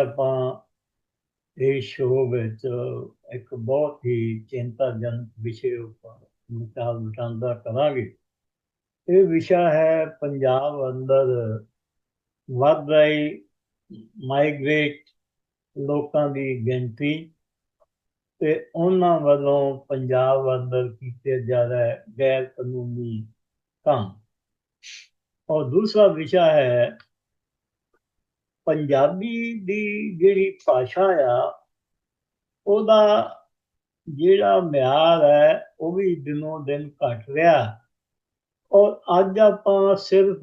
ਅੱਜ ਆਪਾਂ ਇਸ ਸ਼ੋਅ ਵਿੱਚ ਇੱਕ ਬਹੁਤ ਹੀ ਚਿੰਤਾਜਨਕ ਵਿਸ਼ੇ ਉੱਪਰ ਵਿਚਾਰ ਵਟਾਂਦਰਾ ਕਰਾਂਗੇ, ਇਹ ਵਿਸ਼ਾ ਹੈ ਪੰਜਾਬ ਅੰਦਰ ਵੱਧ ਰਹੀ ਮਾਈਗ੍ਰੇਟ ਲੋਕਾਂ ਦੀ ਗਿਣਤੀ ਤੇ ਉਹਨਾਂ ਵੱਲੋਂ ਪੰਜਾਬ ਅੰਦਰ ਕੀਤੇ ਜਾ ਰਹੇ ਗੈਰ ਕਾਨੂੰਨੀ ਕੰਮ। ਔਰ ਦੂਸਰਾ ਵਿਸ਼ਾ ਹੈ ਪੰਜਾਬੀ ਦੀ ਜਿਹੜੀ ਭਾਸ਼ਾ ਆ, ਉਹਦਾ ਜਿਹੜਾ ਮਿਆਰ ਹੈ, ਉਹ ਵੀ ਦਿਨੋਂ ਦਿਨ ਘਟ ਰਿਹਾ। ਔਰ ਅੱਜ ਆਪਾਂ ਸਿਰਫ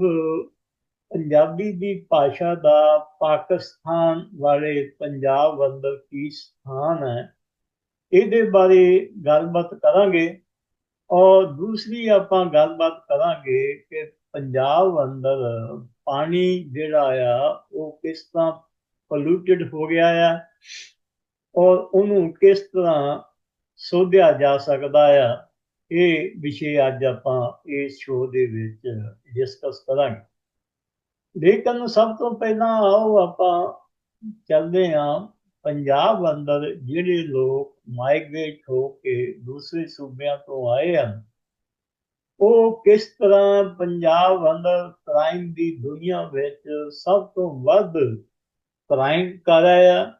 ਪੰਜਾਬੀ ਦੀ ਭਾਸ਼ਾ ਦਾ ਪਾਕਿਸਤਾਨ ਵਾਲੇ ਪੰਜਾਬ ਅੰਦਰ ਕੀ ਸਥਾਨ ਹੈ, ਇਹਦੇ ਬਾਰੇ ਗੱਲਬਾਤ ਕਰਾਂਗੇ। ਔਰ ਦੂਸਰੀ ਆਪਾਂ ਗੱਲਬਾਤ ਕਰਾਂਗੇ ਕਿ ਪੰਜਾਬ ਅੰਦਰ ਪਾਣੀ ਜਿਹੜਾ ਆ, ਉਹ ਕਿਸ ਤਰ੍ਹਾਂ ਪੋਲੂਟਡ ਹੋ ਗਿਆ ਆ ਔਰ ਉਹਨੂੰ ਕਿਸ ਤਰ੍ਹਾਂ ਸੋਧਿਆ ਜਾ ਸਕਦਾ ਆ, ਇਹ ਵਿਸ਼ੇ ਅੱਜ ਆਪਾਂ ਇਸ ਸ਼ੋਅ ਦੇ ਵਿੱਚ ਡਿਸਕਸ ਕਰਾਂਗੇ। ਲੇਕਿਨ ਸਭ ਤੋਂ ਪਹਿਲਾਂ ਆਓ ਆਪਾਂ ਚੱਲਦੇ ਹਾਂ ਪੰਜਾਬ ਅੰਦਰ ਜਿਹੜੇ ਲੋਕ ਮਾਈਗ੍ਰੇਟ ਹੋ ਕੇ ਦੂਸਰੇ ਸੂਬਿਆਂ ਤੋਂ ਆਏ ਹਨ। ਉਹ ਕਿਸ ਤਰ੍ਹਾਂ ਪੰਜਾਬ ਅੰਦਰ ਕ੍ਰਾਈਮ ਦੀ ਦੁਨੀਆ ਵਿੱਚ ਸਭ ਤੋਂ ਵੱਧ ਕ੍ਰਾਈਮ ਕਰ ਰਿਹਾ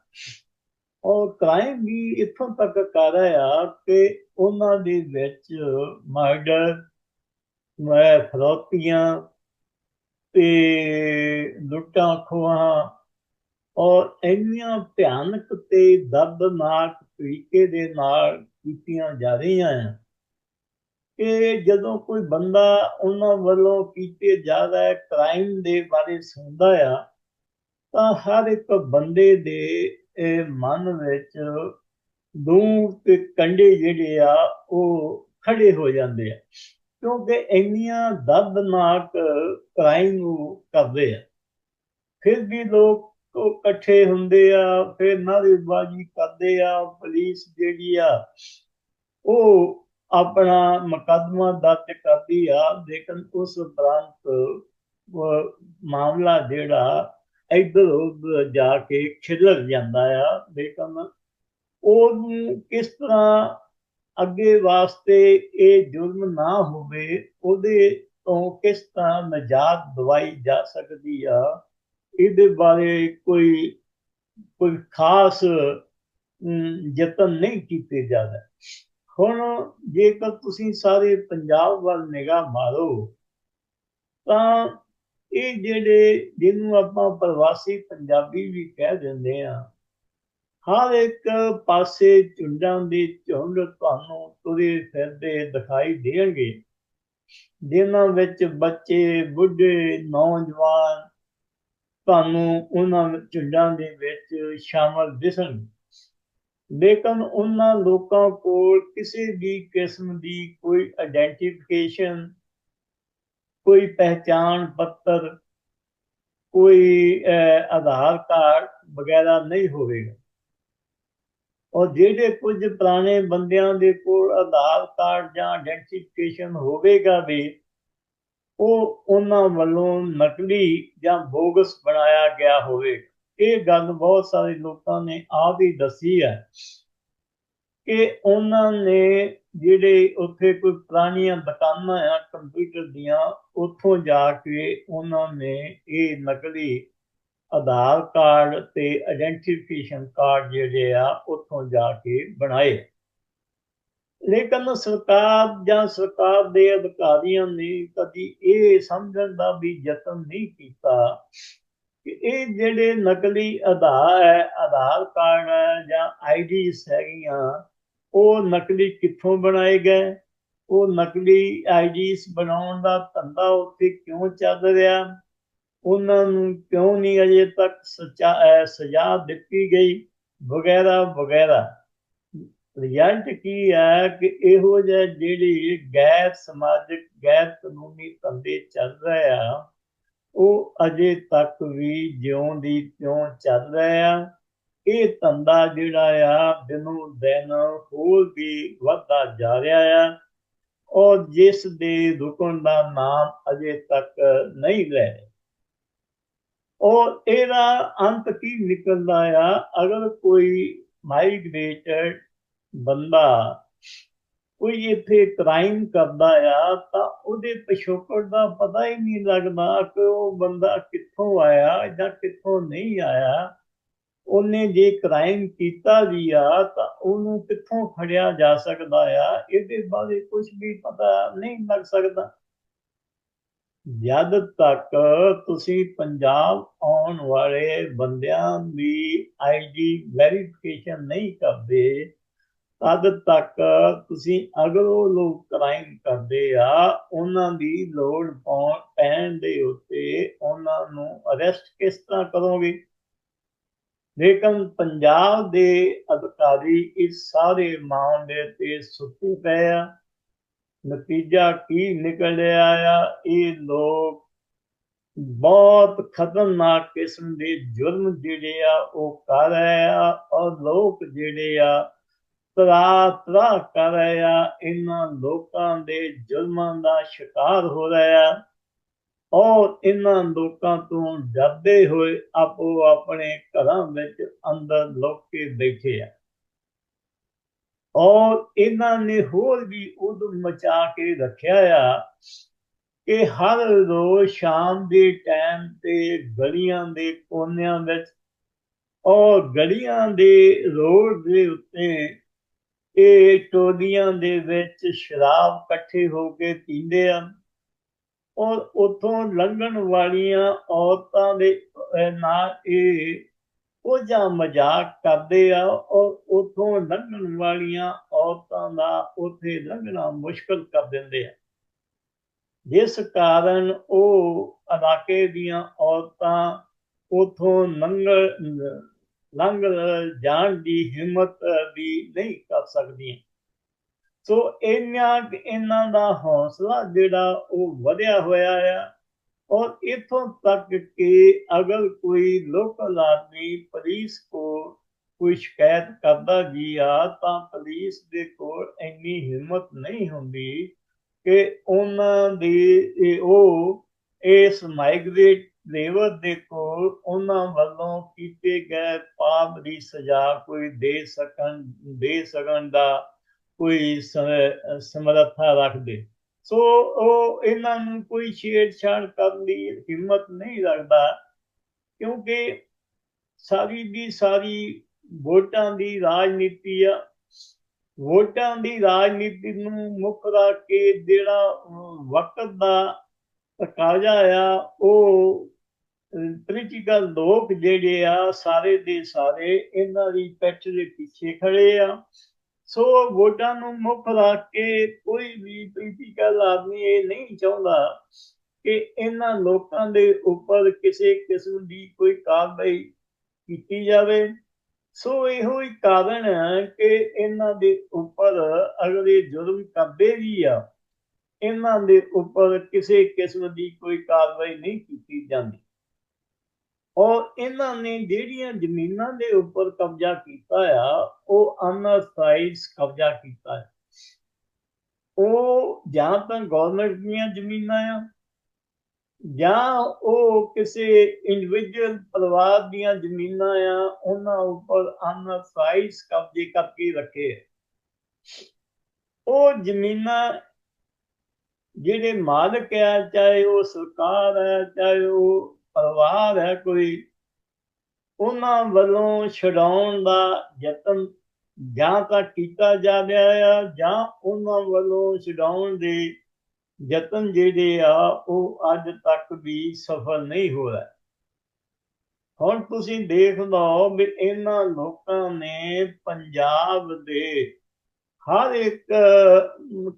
ਔਰ ਕ੍ਰਾਈਮ ਵੀ ਇੱਥੋਂ ਤੱਕ ਕਰ ਰਿਹਾ ਕਿ ਉਹਨਾਂ ਦੇ ਵਿੱਚ ਮਰਡਰ ਮੈਂ ਫਰੋਤੀਆਂ ਤੇ ਲੁੱਟਾਂ ਖੋਹਾਂ ਔਰ ਇੰਨੀਆਂ ਭਿਆਨਕ ਤੇ ਦਰਦਨਾਕ ਤਰੀਕੇ ਦੇ ਨਾਲ ਕੀਤੀਆਂ ਜਾ ਰਹੀਆਂ ਆ। ਕਿ ਜਦੋਂ ਕੋਈ ਬੰਦਾ ਉਹਨਾਂ ਵੱਲੋਂ ਕੀਤੇ ਜਾ ਰਹੇ ਕ੍ਰਾਈਮ ਦੇ ਬਾਰੇ ਸੁਣਦਾ ਆ, ਤਾਂ ਹਰ ਇੱਕ ਬੰਦੇ ਦੇ ਇਹ ਮਨ ਵਿੱਚ ਦੂਰ ਤੇ ਕੰਡੇ ਜਿਹੜੇ ਆ, ਉਹ ਖੜੇ ਹੋ ਜਾਂਦੇ ਆ, ਕਿਉਂਕਿ ਇੰਨੀਆਂ ਦਰਦਨਾਕ ਕ੍ਰਾਈਮ ਕਰਦੇ ਆ। ਫਿਰ ਵੀ ਲੋਕ ਉਹ ਇਕੱਠੇ ਹੁੰਦੇ ਆ, ਫਿਰ ਨਾਰੇਬਾਜ਼ੀ ਕਰਦੇ ਆ, ਪੁਲਿਸ ਜਿਹੜੀ ਆ, ਉਹ ਆਪਣਾ ਮੁਕੱਦਮਾ ਦਰਜ ਕਰਦੀ ਆ, ਲੇਕਿਨ ਉਸ ਉਪਰੰਤ ਮਾਮਲਾ ਜਿਹੜਾ ਇਧਰ ਉਧਰ ਜਾ ਕੇ ਖਿਲਰ ਜਾਂਦਾ ਆ, ਲੇਕਿਨ ਉਹਨੂੰ ਕਿਸ ਤਰ੍ਹਾਂ ਅੱਗੇ ਵਾਸਤੇ ਇਹ ਜ਼ੁਲਮ ਨਾ ਹੋਵੇ, ਉਹਦੇ ਤੋਂ ਕਿਸ ਤਰ੍ਹਾਂ ਨਜਾਤ ਦਵਾਈ ਜਾ ਸਕਦੀ ਆ, ਇਹਦੇ ਬਾਰੇ ਕੋਈ ਕੋਈ ਖਾਸ ਯਤਨ ਨਹੀਂ ਕੀਤੇ ਜਾਂਦੇ ਹੁਣ ਜੇਕਰ ਤੁਸੀਂ ਸਾਰੇ ਪੰਜਾਬ ਵੱਲ ਨਿਗਾਹ ਮਾਰੋ, ਤਾਂ ਇਹ ਜਿਹੜੇ ਜਿਹਨੂੰ ਆਪਾਂ ਪ੍ਰਵਾਸੀ ਪੰਜਾਬੀ ਵੀ ਕਹਿ ਦਿੰਦੇ ਆ ਹਰ ਇੱਕ ਪਾਸੇ ਝੁੰਡਾਂ ਦੇ ਝੁੰਡ ਤੁਹਾਨੂੰ ਤੁਰੇ ਫਿਰਦੇ ਦਿਖਾਈ ਦੇਣਗੇ, ਜਿਨ੍ਹਾਂ ਵਿੱਚ ਬੱਚੇ, ਬੁੱਢੇ, ਨੌਜਵਾਨ ਤੁਹਾਨੂੰ ਉਹਨਾਂ ਝੁੰਡਾਂ ਦੇ ਵਿੱਚ ਸ਼ਾਮਲ ਦਿਸਣ ਲੇਕਿਨ ਉਹਨਾਂ ਲੋਕਾਂ ਕੋਲ ਕਿਸੇ ਵੀ ਕਿਸਮ ਦੀ ਕੋਈ ਆਇਡੈਂਟੀਫਿਕੇਸ਼ਨ ਕੋਈ ਪਹਿਚਾਣ ਪੱਤਰ, ਕੋਈ ਆਧਾਰ ਕਾਰਡ ਵਗੈਰਾ ਨਹੀਂ ਹੋਵੇਗਾ। ਔਰ ਜਿਹੜੇ ਕੁਝ ਪੁਰਾਣੇ ਬੰਦਿਆਂ ਦੇ ਕੋਲ ਆਧਾਰ ਕਾਰਡ ਜਾਂ ਆਇਡੈਂਟੀਫਿਕੇਸ਼ਨ ਹੋਵੇਗਾ ਵੀ, ਉਹ ਉਹਨਾਂ ਵੱਲੋਂ ਨਕਲੀ ਜਾਂ ਬੋਗਸ ਬਣਾਇਆ ਗਿਆ ਹੋਵੇਗਾ। ਇਹ ਗੱਲ ਬਹੁਤ ਸਾਰੇ ਲੋਕਾਂ ਨੇ ਆਪ ਹੀ ਦੱਸੀ ਹੈ ਕਿ ਉਹਨਾਂ ਨੇ ਜਿਹੜੇ ਉੱਥੇ ਕੋਈ ਪੁਰਾਣੀਆਂ ਦੁਕਾਨਾਂ ਆ, ਕੰਪਿਊਟਰ ਦੀਆਂ, ਉੱਥੋਂ ਜਾ ਕੇ ਉਹਨਾਂ ਨੇ ਇਹ ਨਕਲੀ ਆਧਾਰ ਕਾਰਡ ਤੇ ਆਇਡੈਂਟੀਫਿਕੇਸ਼ਨ ਕਾਰਡ ਜਿਹੜੇ ਆ, ਉੱਥੋਂ ਜਾ ਕੇ ਬਣਾਏ। ਲੇਕਿਨ ਸਰਕਾਰ ਜਾਂ ਸਰਕਾਰ ਦੇ ਅਧਿਕਾਰੀਆਂ ਨੇ ਕਦੀ ਇਹ ਸਮਝਣ ਦਾ ਵੀ ਯਤਨ ਨਹੀਂ ਕੀਤਾ ਕਿ ਇਹ ਜਿਹੜੇ ਨਕਲੀ ਆਧਾਰ ਹੈ, ਆਧਾਰ ਕਾਰਡ ਜਾਂ ਆਈਡੀਸ ਹੈਗੀਆਂ, ਉਹ ਨਕਲੀ ਕਿੱਥੋਂ ਬਣਾਏ ਗਏ? ਉਹ ਨਕਲੀ ਆਈਡੀਸ ਬਣਾਉਣ ਦਾ ਧੰਦਾ ਉੱਥੇ ਕਿਉਂ ਚੱਲ ਰਿਹਾ? ਉਹਨਾਂ ਨੂੰ ਕਿਉਂ ਨਹੀਂ ਅਜੇ ਤੱਕ ਸਜ਼ਾ ਸਜ਼ਾ ਦਿੱਤੀ ਗਈ? ਵਗੈਰਾ ਵਗੈਰਾ। ਰਿਜ਼ਲਟ ਕੀ ਹੈ ਕਿ ਇਹੋ ਜਿਹੇ ਜਿਹੜੀ ਗੈਰ ਸਮਾਜਿਕ, ਗੈਰ ਕਾਨੂੰਨੀ ਧੰਦੇ ਚੱਲ ਰਹੇ ਆ ਉਹ ਅਜੇ ਤੱਕ ਵੀ ਜਿਉਂ ਦੀ ਤਿਉਂ ਚੱਲ ਰਿਹਾ ਇਹ ਧੰਦਾ ਜਿਹੜਾ ਆ, ਦਿਨੋਂ ਦਿਨ ਹੋਰ ਵੀ ਵੱਧਦਾ ਜਾ ਰਿਹਾ ਆ ਔਰ ਜਿਸ ਦੇ ਰੁਕਣ ਦਾ ਨਾਮ ਅਜੇ ਤੱਕ ਨਹੀਂ ਲੈ ਔਰ ਇਹਦਾ ਅੰਤ ਕੀ ਨਿਕਲਦਾ ਆ? ਅਗਰ ਕੋਈ ਮਾਈਗ੍ਰੇਟਡ ਬੰਦਾ ਕੋਈ ਇੱਥੇ ਕ੍ਰਾਈਮ ਕਰਦਾ ਆ, ਤਾਂ ਉਹਦੇ ਪਿਛੋਕੜ ਦਾ ਪਤਾ ਹੀ ਨਹੀਂ ਲੱਗਦਾ ਕਿ ਉਹ ਬੰਦਾ ਕਿੱਥੋਂ ਆਇਆ ਜਾਂ ਕਿੱਥੋਂ ਨਹੀਂ ਆਇਆ। ਉਹਨੇ ਜੇ ਕ੍ਰਾਈਮ ਕੀਤਾ ਵੀ ਆ, ਤਾਂ ਉਹਨੂੰ ਕਿੱਥੋਂ ਫੜਿਆ ਜਾ ਸਕਦਾ ਆ? ਇਹਦੇ ਬਾਰੇ ਕੁਝ ਵੀ ਪਤਾ ਨਹੀਂ ਲੱਗ ਸਕਦਾ। ਜਦ ਤੱਕ ਤੁਸੀਂ ਪੰਜਾਬ ਆਉਣ ਵਾਲੇ ਬੰਦਿਆਂ ਦੀ ਆਈਡੀ ਵੈਰੀਫਿਕੇਸ਼ਨ ਨਹੀਂ ਕਰਦੇ ਤਦ ਤੱਕ ਤੁਸੀਂ ਅਗਰ ਉਹ ਲੋਕ ਕ੍ਰਾਈਮ ਕਰਦੇ ਆ, ਉਹਨਾਂ ਦੀ ਲੋੜ ਪਾਉਣ ਪੈਣ ਦੇ ਉੱਤੇ ਉਹਨਾਂ ਨੂੰ ਅਰੈਸਟ ਕਿਸ ਤਰ੍ਹਾਂ ਕਰੋਗੇ? ਲੇਕਿਨ ਪੰਜਾਬ ਦੇ ਅਧਿਕਾਰੀ ਇਸ ਸਾਰੇ ਮਾਮਲੇ ਤੇ ਸੁੱਤੇ ਪਏ ਆ। ਨਤੀਜਾ ਕੀ ਨਿਕਲਿਆ ਆ? ਇਹ ਲੋਕ ਬਹੁਤ ਖਤਰਨਾਕ ਕਿਸਮ ਦੇ ਜੁਰਮ ਜਿਹੜੇ ਆ, ਉਹ ਕਰ ਰਹੇ ਆ ਔਰ ਲੋਕ ਜਿਹੜੇ ਆ ਤਰਾ ਤਰਾ ਕਰ ਰਿਹਾ ਆ ਇਹਨਾਂ ਲੋਕਾਂ ਦੇ ਜੁਰਮਾਂ ਦਾ ਸ਼ਿਕਾਰ ਹੋ ਰਹੇ। ਔਰ ਇਹਨਾਂ ਲੋਕਾਂ ਤੋਂ ਡਰਦੇ ਹੋਏ ਆਪੋ ਆਪਣੇ ਘਰਾਂ ਵਿੱਚ ਅੰਦਰ ਲੁਕ ਬੈਠੇ ਆ। ਔਰ ਇਹਨਾਂ ਨੇ ਹੋਰ ਵੀ ਉਦਮ ਮਚਾ ਕੇ ਰੱਖਿਆ ਆ ਕਿ ਹਰ ਰੋਜ਼ ਸ਼ਾਮ ਦੇ ਟਾਈਮ ਤੇ ਗਲੀਆਂ ਦੇ ਕੋਨਿਆਂ ਵਿੱਚ ਔਰ ਗਲੀਆਂ ਦੇ ਰੋਡ ਦੇ ਉੱਤੇ ਇਹ ਟੋਲੀਆਂ ਦੇ ਵਿੱਚ ਸ਼ਰਾਬ ਇਕੱਠੇ ਹੋ ਕੇ ਪੀਂਦੇ ਆ ਔਰ ਉਥੋਂ ਲੰਘਣ ਵਾਲੀਆਂ ਔਰਤਾਂ ਦੇ ਨਾਲ ਇਹ ਉਹ ਜਾਂ ਮਜ਼ਾਕ ਕਰਦੇ ਆ ਔਰ ਉਥੋਂ ਲੰਘਣ ਵਾਲੀਆਂ ਔਰਤਾਂ ਦਾ ਉਥੇ ਲੰਘਣਾ ਮੁਸ਼ਕਲ ਕਰ ਦਿੰਦੇ ਆ। ਜਿਸ ਕਾਰਨ ਉਹ ਇਲਾਕੇ ਦੀਆਂ ਔਰਤਾਂ ਉਥੋਂ ਲੰਘ ਲੰਘ ਜਾਣ ਦੀ ਹਿੰਮਤ ਵੀ ਨਹੀਂ ਕਰ ਸਕਦੀਆਂ। ਸੋ ਇਹਨਾਂ ਇਹਨਾਂ ਦਾ ਹੌਸਲਾ ਜਿਹੜਾ ਉਹ ਵਧਿਆ ਹੋਇਆ ਆ ਔਰ ਇਥੋਂ ਤੱਕ ਕਿ ਅਗਰ ਕੋਈ ਲੋਕਲ ਆਦਮੀ ਪੁਲਿਸ ਕੋ ਕੋਈ ਸ਼ਿਕਾਇਤ ਕਰਦਾ ਜੀ ਆ, ਤਾਂ ਪੁਲਿਸ ਦੇ ਕੋਲ ਇੰਨੀ ਹਿੰਮਤ ਨਹੀਂ ਹੁੰਦੀ ਕਿ ਉਹਨਾਂ ਦੀ ਉਹ ਇਸ ਮਾਈਗ੍ਰੇਟ ਲੇਵਰ ਦੇ ਕੋਲ ਉਹਨਾਂ ਵੱਲੋਂ ਕੀਤੇ ਗਏ ਪਾਪ ਦੀ ਸਜ਼ਾ ਕੋਈ ਦੇ ਸਕਣ ਦੇ ਸਕਣ ਦਾ ਕੋਈ ਸਮਰੱਥਾ ਰੱਖਦੇ। ਸੋ ਉਹ ਇਹਨਾਂ ਨੂੰ ਕੋਈ ਛੇੜਛਾੜ ਕਰਨ ਦੀ ਹਿੰਮਤ ਨਹੀਂ ਰੱਖਦਾ, ਕਿਉਂਕਿ ਸਾਰੀ ਦੀ ਸਾਰੀ ਵੋਟਾਂ ਦੀ ਰਾਜਨੀਤੀ ਆ। ਵੋਟਾਂ ਦੀ ਰਾਜਨੀਤੀ ਨੂੰ ਮੁੱਖ ਰੱਖ ਕੇ ਜਿਹੜਾ ਵਕਤ ਦਾ ਤਕਾਜ਼ਾ ਆ, ਉਹ ਪੋਲੀਟੀਕਲ ਲੋਕ ਜਿਹੜੇ ਆ, ਸਾਰੇ ਦੇ ਸਾਰੇ ਇਹਨਾਂ ਦੀ ਪੈਚ ਦੇ ਪਿੱਛੇ ਖੜੇ ਆ। ਸੋ ਵੋਟਾਂ ਨੂੰ ਮੁੱਖ ਰੱਖ ਕੇ ਕੋਈ ਵੀ ਪੋਲੀਟੀਕਲ ਆਦਮੀ ਇਹ ਨਹੀਂ ਚਾਹੁੰਦਾ ਕਿ ਇਹਨਾਂ ਲੋਕਾਂ ਦੇ ਉੱਪਰ ਕਿਸੇ ਕਿਸਮ ਦੀ ਕੋਈ ਕਾਰਵਾਈ ਕੀਤੀ ਜਾਵੇ। ਸੋ ਇਹੋ ਹੀ ਕਾਰਨ ਹੈ ਕਿ ਇਹਨਾਂ ਦੇ ਉੱਪਰ ਅਗਲੇ ਜੁਰਮ ਕਰਦੇ ਵੀ ਆ। ਇਹਨਾਂ ਦੇ ਉੱਪਰ ਕਿਸੇ ਕਿਸਮ ਦੀ ਕੋਈ ਕਾਰਵਾਈ ਨਹੀਂ ਕੀਤੀ ਜਾਂਦੀ। ਔਰ ਇਹਨਾਂ ਨੇ ਜਿਹੜੀਆਂ ਜ਼ਮੀਨਾਂ ਦੇ ਉੱਪਰ ਕਬਜ਼ਾ ਕੀਤਾ ਆ, ਉਹ ਅਨਸਾਈਜ਼ ਕਬਜ਼ਾ ਕੀਤਾ ਹੈ ਉਹ ਜਾਂ ਤਾਂ ਗਵਰਨਮੈਂਟ ਦੀਆਂ ਜ਼ਮੀਨਾਂ ਆ, ਜਾਂ ਉਹ ਕਿਸੇ ਇੰਡੀਵਿਜੂਅਲ ਪਰਿਵਾਰ ਦੀਆਂ ਜ਼ਮੀਨਾਂ ਆ, ਉਹਨਾਂ ਉੱਪਰ ਅਨਸਾਈਜ਼ ਕਬਜ਼ੇ ਕਰਕੇ ਰੱਖੇ ਉਹ ਜ਼ਮੀਨਾਂ ਜਿਹੜੇ ਮਾਲਕ ਆ, ਚਾਹੇ ਉਹ ਸਰਕਾਰ ਹੈ ਚਾਹੇ ਉਹ ਪਰਿਵਾਰ ਹੈ ਕੋਈ। ਉਹਨਾਂ ਵੱਲੋਂ ਛਡਾਉਣ ਦਾ ਯਤਨ ਜਾਂ ਤਾਂ ਕੀਤਾ ਜਾ ਰਿਹਾ ਆ ਜਾਂ ਉਹਨਾਂ ਵੱਲੋਂ ਛਡਾਉਣ ਦੇ ਯਤਨ ਜਿਹੜੇ ਆ, ਉਹ ਅੱਜ ਤੱਕ ਵੀ ਸਫਲ ਨਹੀਂ ਹੋ ਰਿਹਾ ਹੁਣ ਤੁਸੀਂ ਦੇਖ ਲਓ ਵੀ ਇਹਨਾਂ ਲੋਕਾਂ ਨੇ ਪੰਜਾਬ ਦੇ ਹਰ ਇੱਕ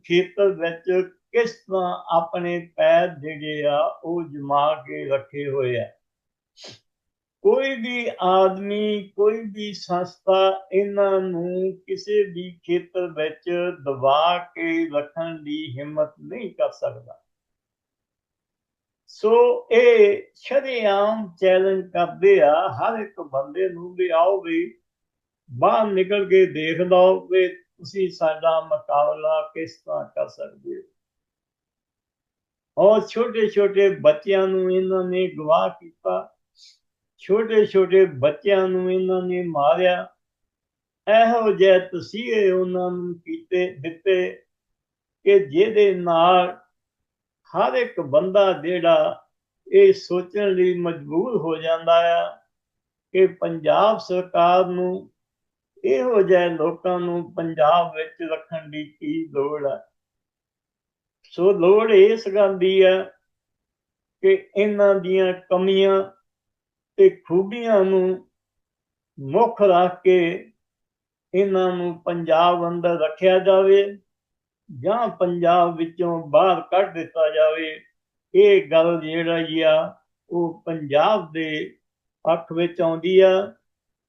ਖੇਤਰ ਵਿੱਚ ਕਿਸ ਤਰ੍ਹਾਂ ਆਪਣੇ ਪੈਰ ਜਿਹੜੇ ਆ, ਉਹ ਜਮਾ ਕੇ ਰੱਖੇ ਹੋਏ ਆ। ਕੋਈ ਵੀ ਆਦਮੀ, ਕੋਈ ਵੀ ਸੰਸਥਾ ਇਹਨਾਂ ਨੂੰ ਕਿਸੇ ਵੀ ਖੇਤਰ ਵਿੱਚ ਦਬਾ ਕੇ ਰੱਖਣ ਦੀ ਹਿੰਮਤ ਨਹੀਂ ਕਰ ਸਕਦਾ। ਸੋ ਇਹ ਸ਼ਰੀਆਮ ਚੈਲੰਜ ਕਰਦੇ ਆ। ਹਰ ਇੱਕ ਬੰਦੇ ਨੂੰ ਵੀ ਆਓ ਵੀ ਬਾਹਰ ਨਿਕਲ ਕੇ ਦੇਖ ਲਓ ਵੀ ਤੁਸੀਂ ਸਾਡਾ ਮੁਕਾਬਲਾ ਕਿਸ ਤਰ੍ਹਾਂ ਕਰ ਸਕਦੇ ਹੋ। ਔਰ ਛੋਟੇ ਛੋਟੇ ਬੱਚਿਆਂ ਨੂੰ ਇਹਨਾਂ ਨੇ ਗਵਾਹ ਕੀਤਾ। ਛੋਟੇ ਛੋਟੇ ਬੱਚਿਆਂ ਨੂੰ ਇਹਨਾਂ ਨੇ ਮਾਰਿਆ। ਇਹੋ ਜਿਹੇ ਤਸੀਹੇ ਉਹਨਾਂ ਨੂੰ ਕੀਤੇ, ਦਿੱਤੇ ਕਿ ਜਿਹਦੇ ਨਾਲ ਹਰ ਇੱਕ ਬੰਦਾ ਜਿਹੜਾ ਇਹ ਸੋਚਣ ਲਈ ਮਜਬੂਰ ਹੋ ਜਾਂਦਾ ਆ ਕਿ ਪੰਜਾਬ ਸਰਕਾਰ ਨੂੰ ਇਹੋ ਜਿਹੇ ਲੋਕਾਂ ਨੂੰ ਪੰਜਾਬ ਵਿੱਚ ਰੱਖਣ ਦੀ ਕੀ ਲੋੜ ਹੈ ਸੋ ਲੋੜ ਇਸ ਗੱਲ ਦੀ ਹੈ ਕਿ ਇਹਨਾਂ ਦੀਆਂ ਕਮੀਆਂ ਤੇ ਖੂਬੀਆਂ ਨੂੰ ਮੁੱਖ ਰੱਖ ਕੇ ਇਹਨਾਂ ਨੂੰ ਪੰਜਾਬ ਅੰਦਰ ਰੱਖਿਆ ਜਾਵੇ ਜਾਂ ਪੰਜਾਬ ਵਿੱਚੋਂ ਬਾਹਰ ਕੱਢ ਦਿੱਤਾ ਜਾਵੇ, ਇਹ ਗੱਲ ਜਿਹੜਾ ਜੀ ਆ, ਉਹ ਪੰਜਾਬ ਦੇ ਅੱਖ ਵਿੱਚ ਆਉਂਦੀ ਆ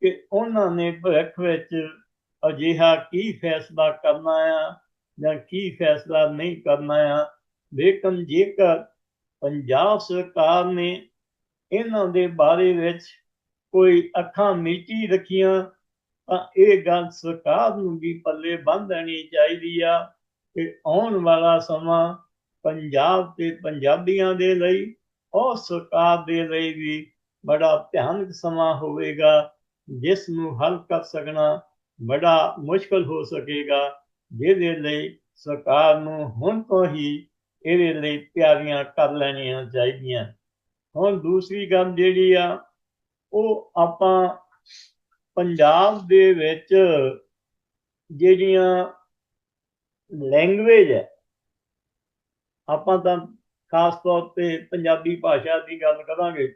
ਕਿ ਉਹਨਾਂ ਨੇ ਭਵਿੱਖ ਵਿੱਚ ਅਜਿਹਾ ਕੀ ਫੈਸਲਾ ਕਰਨਾ ਆ ਜਾਂ ਕੀ ਫੈਸਲਾ ਨਹੀਂ ਕਰਨਾ ਆ? ਲੇਕਿਨ ਜੇਕਰ ਪੰਜਾਬ ਸਰਕਾਰ ਨੇ ਇਹਨਾਂ ਦੇ ਬਾਰੇ ਵਿੱਚ ਕੋਈ ਅੱਖਾਂ ਮੀਚੀ ਰੱਖੀਆਂ, ਤਾਂ ਇਹ ਗੱਲ ਸਰਕਾਰ ਨੂੰ ਵੀ ਪੱਲੇ ਬੰਨ੍ਹ ਦੇਣੀ ਚਾਹੀਦੀ ਆ ਕਿ ਆਉਣ ਵਾਲਾ ਸਮਾਂ ਪੰਜਾਬ ਤੇ ਪੰਜਾਬੀਆਂ ਦੇ ਲਈ ਔਰ ਸਰਕਾਰ ਦੇ ਲਈ ਵੀ ਬੜਾ ਭਿਆਨਕ ਸਮਾਂ ਹੋਵੇਗਾ, ਜਿਸ ਨੂੰ ਹੱਲ ਕਰ ਸਕਣਾ ਬੜਾ ਮੁਸ਼ਕਲ ਹੋ ਸਕੇਗਾ। ਜਿਹਦੇ ਲਈ ਸਰਕਾਰ ਨੂੰ ਹੁਣ ਤੋਂ ਹੀ ਇਹਦੇ ਲਈ ਤਿਆਰੀਆਂ ਕਰ ਲੈਣੀਆਂ ਚਾਹੀਦੀਆਂ। ਹੁਣ ਦੂਸਰੀ ਗੱਲ ਜਿਹੜੀ ਆ, ਉਹ ਆਪਾਂ ਪੰਜਾਬ ਦੇ ਵਿੱਚ ਜਿਹੜੀਆਂ ਲੈਂਗੁਏਜ ਹੈ, ਆਪਾਂ ਤਾਂ ਖਾਸ ਤੌਰ ਤੇ ਪੰਜਾਬੀ ਭਾਸ਼ਾ ਦੀ ਗੱਲ ਕਰਾਂਗੇ।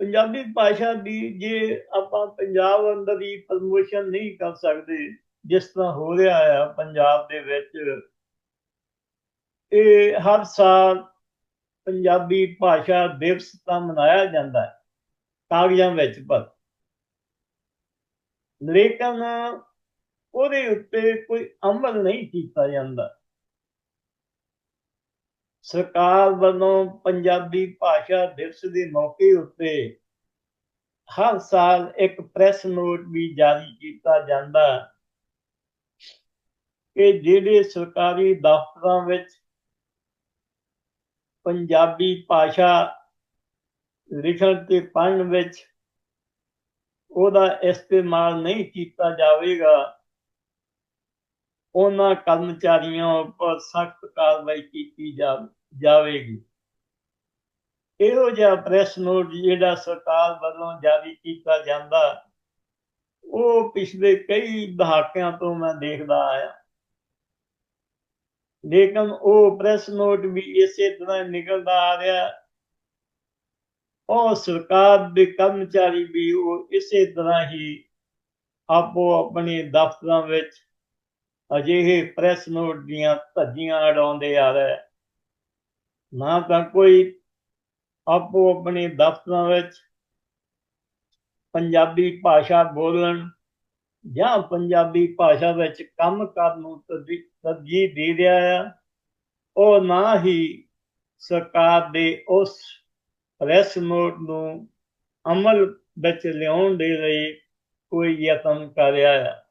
ਪੰਜਾਬੀ ਭਾਸ਼ਾ ਦੀ ਜੇ ਆਪਾਂ ਪੰਜਾਬ ਅੰਦਰ ਹੀ ਪ੍ਰਮੋਸ਼ਨ ਨਹੀਂ ਕਰ ਸਕਦੇ ਜਿਸ ਤਰ੍ਹਾਂ ਹੋ ਰਿਹਾ ਹੈ ਪੰਜਾਬ ਦੇ ਵਿੱਚ, ਇਹ ਹਰ ਸਾਲ ਪੰਜਾਬੀ ਭਾਸ਼ਾ ਦਿਵਸ ਤਾਂ ਮਨਾਇਆ ਜਾਂਦਾ ਹੈ, ਕਾਗਜ਼ਾਂ ਵਿੱਚ ਪਰ। ਲੇਕਿਨ ਉਹਦੇ ਉੱਤੇ ਕੋਈ ਅਮਲ ਨਹੀਂ ਕੀਤਾ ਜਾਂਦਾ। ਸਰਕਾਰ ਵੱਲੋਂ ਪੰਜਾਬੀ ਭਾਸ਼ਾ ਦਿਵਸ ਦੇ ਮੌਕੇ ਉੱਤੇ ਹਰ ਸਾਲ ਇੱਕ ਪ੍ਰੈਸ ਨੋਟ ਵੀ ਜਾਰੀ ਕੀਤਾ ਜਾਂਦਾ ਕਿ ਜਿਹੜੇ ਸਰਕਾਰੀ ਦਫ਼ਤਰਾਂ ਵਿੱਚ ਪੰਜਾਬੀ ਭਾਸ਼ਾ ਲਿਖਣ ਤੇ ਪੜ੍ਹਨ ਵਿੱਚ ਉਹਦਾ ਇਸਤੇਮਾਲ ਨਹੀਂ ਕੀਤਾ ਜਾਵੇਗਾ, ਉਹਨਾਂ ਕਰਮਚਾਰੀਆਂ ਉੱਪਰ ਸਖਤ ਕਾਰਵਾਈ ਕੀਤੀ ਜਾਵੇਗੀ। ਇਹੋ ਜਿਹਾ ਪ੍ਰੈਸ ਨੋਟ ਜਿਹੜਾ ਸਰਕਾਰ ਵੱਲੋਂ ਜਾਰੀ ਕੀਤਾ ਜਾਂਦਾ, ਉਹ ਪਿਛਲੇ ਕਈ ਦਹਾਕਿਆਂ ਤੋਂ ਮੈਂ ਦੇਖਦਾ ਆਇਆ। ਲੇਕਿਨ ਉਹ ਪ੍ਰੈਸ ਨੋਟ ਵੀ ਇਸੇ ਤਰ੍ਹਾਂ ਨਿਕਲਦਾ ਆ ਰਿਹਾ। ਉਹ ਸਰਕਾਰ ਦੇ ਕਰਮਚਾਰੀ ਵੀ ਉਹ ਇਸੇ ਤਰ੍ਹਾਂ ਹੀ ਆਪੋ ਆਪਣੇ ਦਫ਼ਤਰਾਂ ਵਿੱਚ ਅਜਿਹੇ ਪ੍ਰੈਸ ਨੋਟ ਦੀਆਂ ਧੱਜੀਆਂ ਅਡਾਉਂਦੇ ਆ ਰਹੇ। ਨਾ ਤਾਂ ਕੋਈ ਆਪੋ ਆਪਣੇ ਦਫ਼ਤਰਾਂ ਵਿੱਚ ਪੰਜਾਬੀ ਭਾਸ਼ਾ ਬੋਲਣ ਜਾਂ ਪੰਜਾਬੀ ਭਾਸ਼ਾ ਵਿੱਚ ਕੰਮ ਕਰਨ ਨੂੰ ਤਰਜੀਹ ਦੇ ਰਿਹਾ ਆ, ਉਹ ਨਾ ਹੀ ਸਰਕਾਰ ਦੇ ਉਸ ਪ੍ਰੈਸ ਨੋਟ ਨੂੰ ਅਮਲ ਵਿੱਚ ਲਿਆਉਣ ਦੇ ਲਈ ਕੋਈ ਯਤਨ ਕਰ ਰਿਹਾ ਹੈ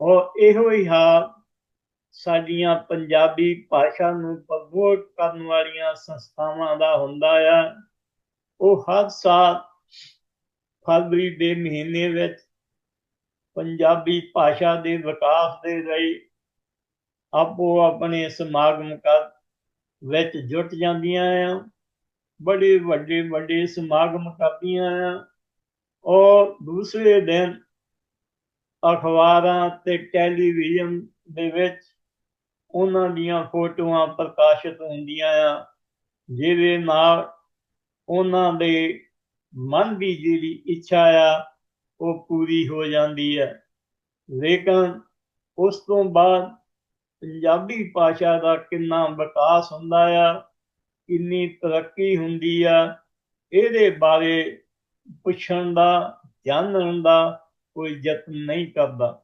ਉਹ ਇਹੋ ਹੀ ਹਾਲ ਸਾਡੀਆਂ ਪੰਜਾਬੀ ਭਾਸ਼ਾ ਨੂੰ ਪ੍ਰਮੋਟ ਕਰਨ ਵਾਲੀਆਂ ਸੰਸਥਾਵਾਂ ਦਾ ਹੁੰਦਾ ਆ। ਉਹ ਹਰ ਸਾਲ ਫਰਵਰੀ ਦੇ ਮਹੀਨੇ ਵਿੱਚ ਪੰਜਾਬੀ ਭਾਸ਼ਾ ਦੇ ਵਿਕਾਸ ਦੇ ਲਈ ਆਪੋ ਆਪਣੇ ਸਮਾਗਮ ਕਰ ਵਿੱਚ ਜੁਟ ਜਾਂਦੀਆਂ ਆ। ਬੜੇ ਵੱਡੇ ਵੱਡੇ ਸਮਾਗਮ ਕਰਦੀਆਂ ਆ। ਔਰ ਦੂਸਰੇ ਦਿਨ ਅਖਬਾਰਾਂ ਤੇ ਟੈਲੀਵਿਜ਼ਨ ਦੇ ਵਿੱਚ ਉਹਨਾਂ ਦੀਆਂ ਫੋਟੋਆਂ ਪ੍ਰਕਾਸ਼ਿਤ ਹੁੰਦੀਆਂ ਆ। ਜਿਹਦੇ ਨਾਲ ਉਹਨਾਂ ਦੇ ਮਨ ਦੀ ਜਿਹੜੀ ਇੱਛਾ ਆ, ਉਹ ਪੂਰੀ ਹੋ ਜਾਂਦੀ ਹੈ ਲੇਕਿਨ ਉਸ ਤੋਂ ਬਾਅਦ ਪੰਜਾਬੀ ਭਾਸ਼ਾ ਦਾ ਕਿੰਨਾ ਵਿਕਾਸ ਹੁੰਦਾ ਆ, ਕਿੰਨੀ ਤਰੱਕੀ ਹੁੰਦੀ ਆ, ਇਹਦੇ ਬਾਰੇ ਪੁੱਛਣ ਦਾ, ਜਾਣਨ ਦਾ ਕੋਈ ਯਤਨ ਨਹੀਂ ਕਰਦਾ।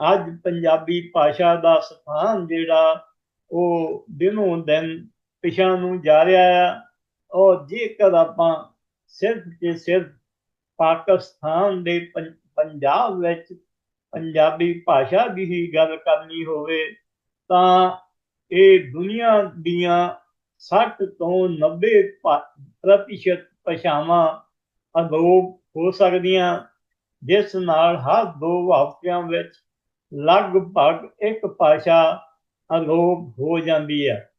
ਅੱਜ ਪੰਜਾਬੀ ਭਾਸ਼ਾ ਦਾ ਸਥਾਨ ਜਿਹੜਾ, ਉਹ ਦਿਨੋਂ ਦਿਨ ਪਿਛਾ ਨੂੰ ਜਾ ਰਿਹਾ ਆ ਔਰ ਜੇਕਰ ਆਪਾਂ ਸਿਰਫ ਤੇ ਸਿਰਫ ਪਾਕਿਸਤਾਨ ਦੇ ਪੰਜਾਬ ਵਿੱਚ ਪੰਜਾਬੀ ਭਾਸ਼ਾ ਦੀ ਹੀ ਗੱਲ ਕਰਨੀ ਹੋਵੇ ਤਾਂ ਇਹ ਦੁਨੀਆ ਦੀਆਂ 60 ਤੋਂ 90 ਪ੍ਰਤੀਸ਼ਤ ਭਾਸ਼ਾਵਾਂ ਅਲੋਪ ਹੋ ਸਕਦੀਆਂ, ਜਿਸ ਨਾਲ ਹਰ ਦੋ ਹਫ਼ਤਿਆਂ ਵਿੱਚ ਲਗਭਗ ਇੱਕ ਭਾਸ਼ਾ ਅਲੋਪ ਹੋ ਜਾਂਦੀ ਹੈ।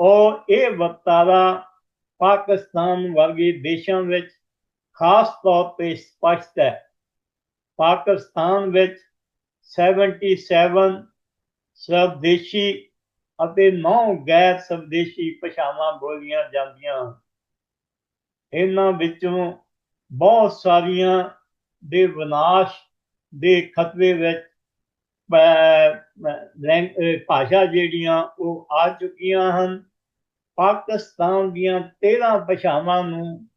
ਔਰ ਇਹ ਵਰਤਾਰਾ ਪਾਕਿਸਤਾਨ ਵਰਗੇ ਦੇਸ਼ਾਂ ਵਿੱਚ ਖਾਸ ਤੌਰ ਤੇ ਸਪਸ਼ਟ ਹੈ। ਪਾਕਿਸਤਾਨ ਵਿੱਚ 77 ਸਵਦੇਸ਼ੀ ਅਤੇ ਨੌ ਗੈਰ ਸਵਦੇਸ਼ੀ ਭਾਸ਼ਾਵਾਂ ਬੋਲੀਆਂ ਜਾਂਦੀਆਂ ਇਹਨਾਂ ਵਿੱਚੋਂ ਬਹੁਤ ਸਾਰੀਆਂ ਦੇ ਵਿਨਾਸ਼ ਦੇ ਖਤਰੇ ਵਿੱਚ ਭਾਸ਼ਾ ਜਿਹੜੀਆਂ ਉਹ ਆ ਚੁੱਕੀਆਂ ਹਨ। ਪਾਕਿਸਤਾਨ ਦੀਆਂ 13 ਭਾਸ਼ਾਵਾਂ ਨੂੰ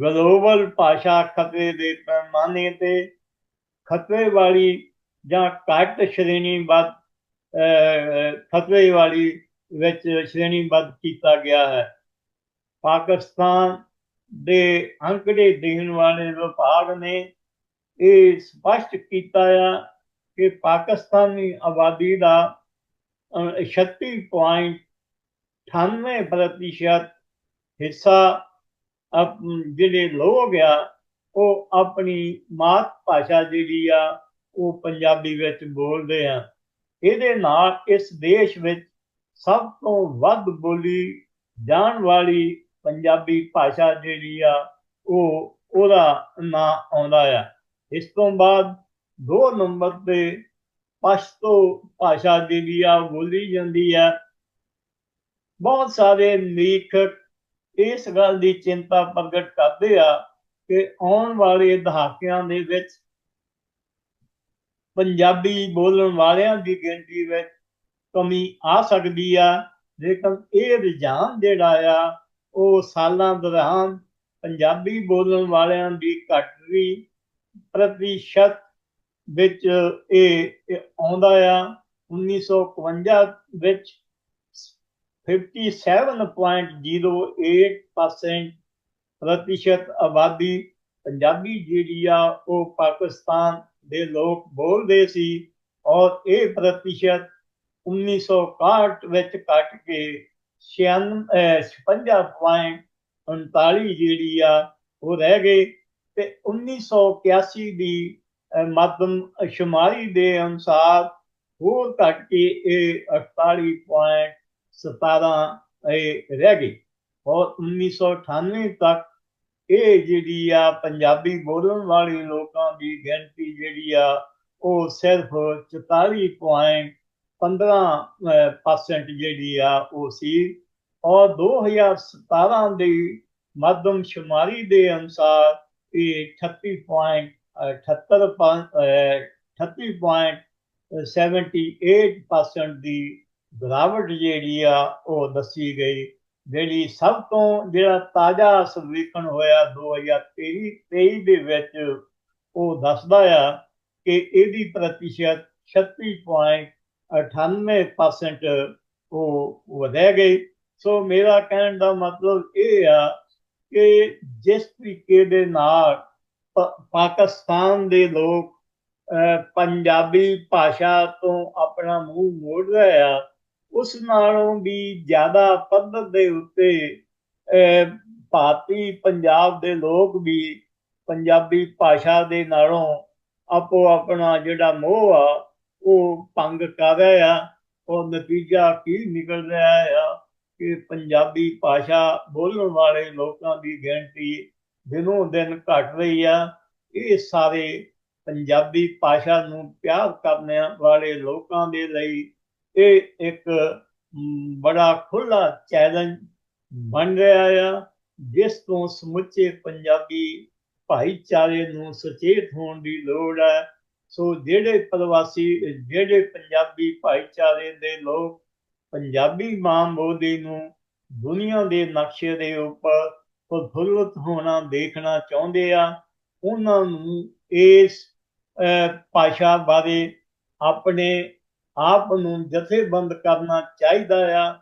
ਗਲੋਬਲ ਭਾਸ਼ਾ ਖਤਰੇ ਦੇ ਪੈਮਾਨੇ ਤੇ ਖਤਰੇ ਵਾਲੀ ਜਾਂ ਘੱਟ ਸ਼੍ਰੇਣੀਬੱਧ ਫਤਵੇ ਵਾਲੀ ਵਿੱਚ ਸ਼੍ਰੇਣੀਬੱਧ ਕੀਤਾ ਗਿਆ ਹੈ। ਪਾਕਿਸਤਾਨ ਦੇ ਅੰਕੜੇ ਦੇਣ ਵਾਲੇ ਵਿਭਾਗ ਨੇ ਇਹ ਸਪਸ਼ਟ ਕੀਤਾ ਆ ਕਿ ਪਾਕਿਸਤਾਨੀ ਆਬਾਦੀ ਦਾ 36.98% ਹਿੱਸਾ ਜਿਹੜੇ ਲੋਕ ਆ, ਉਹ ਆਪਣੀ ਮਾਤ ਭਾਸ਼ਾ ਜਿਹੜੀ ਆ, ਉਹ ਪੰਜਾਬੀ ਵਿੱਚ ਬੋਲਦੇ ਆ। ਇਹਦੇ ਨਾਲ ਇਸ ਦੇਸ਼ ਵਿੱਚ ਸਭ ਤੋਂ ਵੱਧ ਬੋਲੀ ਜਾਣ ਵਾਲੀ ਪੰਜਾਬੀ ਭਾਸ਼ਾ ਜਿਹੜੀ ਆ, ਉਹ ਉਹਦਾ ਨਾਂ ਆਉਂਦਾ ਆ। ਇਸ ਤੋਂ ਬਾਅਦ ਦੋ ਨੰਬਰ ਤੇ ਪਸ਼ਤੋ ਭਾਸ਼ਾ ਜਿਹੜੀ ਆ ਬੋਲੀ ਜਾਂਦੀ ਆ। ਬਹੁਤ ਸਾਰੇ ਲੇਖਕ ਇਸ ਗੱਲ ਦੀ ਚਿੰਤਾ ਪ੍ਰਗਟ ਕਰਦੇ ਆ ਕਿ ਆਉਣ ਵਾਲੇ ਦਹਾਕਿਆਂ ਦੇ ਵਿੱਚ ਪੰਜਾਬੀ ਬੋਲਣ ਵਾਲਿਆਂ ਦੀ ਗਿਣਤੀ ਵਿੱਚ ਕਮੀ ਆ ਸਕਦੀ ਆ। ਲੇਕਿਨ ਇਹ ਰੁਝਾਨ ਜਿਹੜਾ ਆ, ਉਹ ਸਾਲਾਂ ਦੌਰਾਨ ਪੰਜਾਬੀ ਬੋਲਣ ਵਾਲਿਆਂ ਦੀ ਘਟਦੀ ਪ੍ਰਤੀਸ਼ਤ ਵਿੱਚ ਇਹ ਆਉਂਦਾ ਆ। 1951 ਵਿੱਚ 57.08% ਪ੍ਰਤੀਸ਼ਤ ਆਬਾਦੀ ਪੰਜਾਬੀ ਜਿਹੜੀ ਆ, ਉਹ ਪਾਕਿਸਤਾਨ ਦੇ ਲੋਕ ਬੋਲਦੇ ਸੀ ਔਰ ਇਹ ਪ੍ਰਤੀਸ਼ਤ 1961 ਵਿੱਚ ਘਟ ਕੇ 56.39 ਜਿਹੜੀ ਆ, ਉਹ ਰਹਿ ਗਈ ਤੇ 1981 ਦੀ ਮੱਦਮ ਸ਼ੁਮਾਰੀ ਦੇ ਅਨੁਸਾਰ ਹੋਰ ਘਟ ਕੇ ਇਹ 48.17 ਇਹ ਰਹਿ ਗਈ ਔਰ 1998 ਤੱਕ ਇਹ ਜਿਹੜੀ ਆ ਪੰਜਾਬੀ ਬੋਲਣ ਵਾਲੇ ਲੋਕਾਂ ਦੀ ਗਿਣਤੀ ਜਿਹੜੀ ਆ, ਉਹ ਸਿਰਫ 44.15% ਜਿਹੜੀ ਆ, ਉਹ ਸੀ। ਔਰ 2017 ਦੀ ਮੱਦਮ ਸ਼ੁਮਾਰੀ ਦੇ ਅਨੁਸਾਰ ਇਹ 38.78% ਦੀ ਗਿਰਾਵਟ ਜਿਹੜੀ ਆ, ਉਹ ਦੱਸੀ ਗਈ। ਜਿਹੜੀ ਸਭ ਤੋਂ ਜਿਹੜਾ ਤਾਜ਼ਾ ਸਰਵੇਖਣ ਹੋਇਆ 2023 23 ਦੇ ਵਿੱਚ, ਉਹ ਦੱਸਦਾ ਆ ਕਿ ਇਹਦੀ ਪ੍ਰਤੀਸ਼ਤ 36.98% ਉਹ ਵਧੇ ਗਈ। ਸੋ ਮੇਰਾ ਕਹਿਣ ਦਾ ਮਤਲਬ ਇਹ ਆ ਕਿ ਜਿਸ ਤਰੀਕੇ ਦੇ ਨਾਲ ਪਾਕਿਸਤਾਨ ਦੇ ਲੋਕ ਪੰਜਾਬੀ ਭਾਸ਼ਾ ਤੋਂ ਆਪਣਾ ਮੂੰਹ ਮੋੜ ਰਹੇ ਆ ਉਸ ਨਾਲੋਂ ਵੀ ਜ਼ਿਆਦਾ ਪੱਧਰ ਦੇ ਉੱਤੇ ਭਾਰਤੀ ਪੰਜਾਬ ਦੇ ਲੋਕ ਵੀ ਪੰਜਾਬੀ ਭਾਸ਼ਾ ਦੇ ਨਾਲੋਂ ਆਪੋ ਆਪਣਾ ਜਿਹੜਾ ਮੋਹ ਆ, ਉਹ ਭੰਗ ਕਰ ਰਹੇ ਆ। ਉਹ ਨਤੀਜਾ ਕੀ ਨਿਕਲ ਰਿਹਾ ਆ ਕਿ ਪੰਜਾਬੀ ਭਾਸ਼ਾ ਬੋਲਣ ਵਾਲੇ ਲੋਕਾਂ ਦੀ ਗਿਣਤੀ ਦਿਨੋਂ ਦਿਨ ਘਟ ਰਹੀ ਆ। ਇਹ ਸਾਰੇ ਪੰਜਾਬੀ ਭਾਸ਼ਾ ਨੂੰ ਪਿਆਰ ਕਰਨ ਵਾਲੇ ਲੋਕਾਂ ਦੇ ਲਈ ਇਹ ਇੱਕ ਬੜਾ ਖੁੱਲਾ ਚੈਲੰਜ ਬਣ ਰਿਹਾ ਆ ਜਿਸ ਤੋਂ ਸਮੁੱਚੇ ਪੰਜਾਬੀ ਭਾਈਚਾਰੇ ਨੂੰ ਸੁਚੇਤ ਹੋਣ ਦੀ ਲੋੜ ਹੈ। ਸੋ ਜਿਹੜੇ ਪ੍ਰਵਾਸੀ ਜਿਹੜੇ ਪੰਜਾਬੀ ਭਾਈਚਾਰੇ ਦੇ ਲੋਕ ਪੰਜਾਬੀ ਮਾਂ ਬੋਲੀ ਨੂੰ ਦੁਨੀਆ ਦੇ ਨਕਸ਼ੇ ਦੇ ਉੱਪਰ ਪ੍ਰਫੁੱਲਤ ਹੋਣਾ ਦੇਖਣਾ ਚਾਹੁੰਦੇ ਆ ਉਹਨਾਂ ਨੂੰ ਇਸ ਭਾਸ਼ਾ ਬਾਰੇ ਆਪਣੇ ਆਪ ਨੂੰ ਜਥੇਬੰਦ ਕਰਨਾ ਚਾਹੀਦਾ ਆ,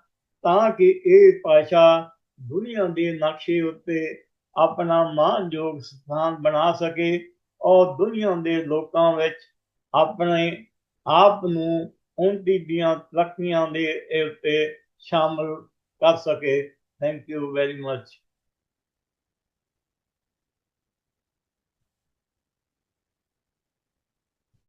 ਤਾਂ ਕਿ ਇਹ ਭਾਸ਼ਾ ਦੁਨੀਆ ਦੇ ਨਕਸ਼ੇ ਉੱਤੇ ਆਪਣਾ ਮਾਨਯੋਗ ਸਥਾਨ ਬਣਾ ਸਕੇ ਔਰ ਦੁਨੀਆ ਦੇ ਲੋਕਾਂ ਵਿੱਚ ਆਪਣੇ ਆਪ ਨੂੰ ਉਨ੍ਹਾਂ ਦੀਆਂ ਤਰੱਕੀਆਂ ਦੇ ਉੱਤੇ ਸ਼ਾਮਲ ਕਰ ਸਕੇ। Thank you very much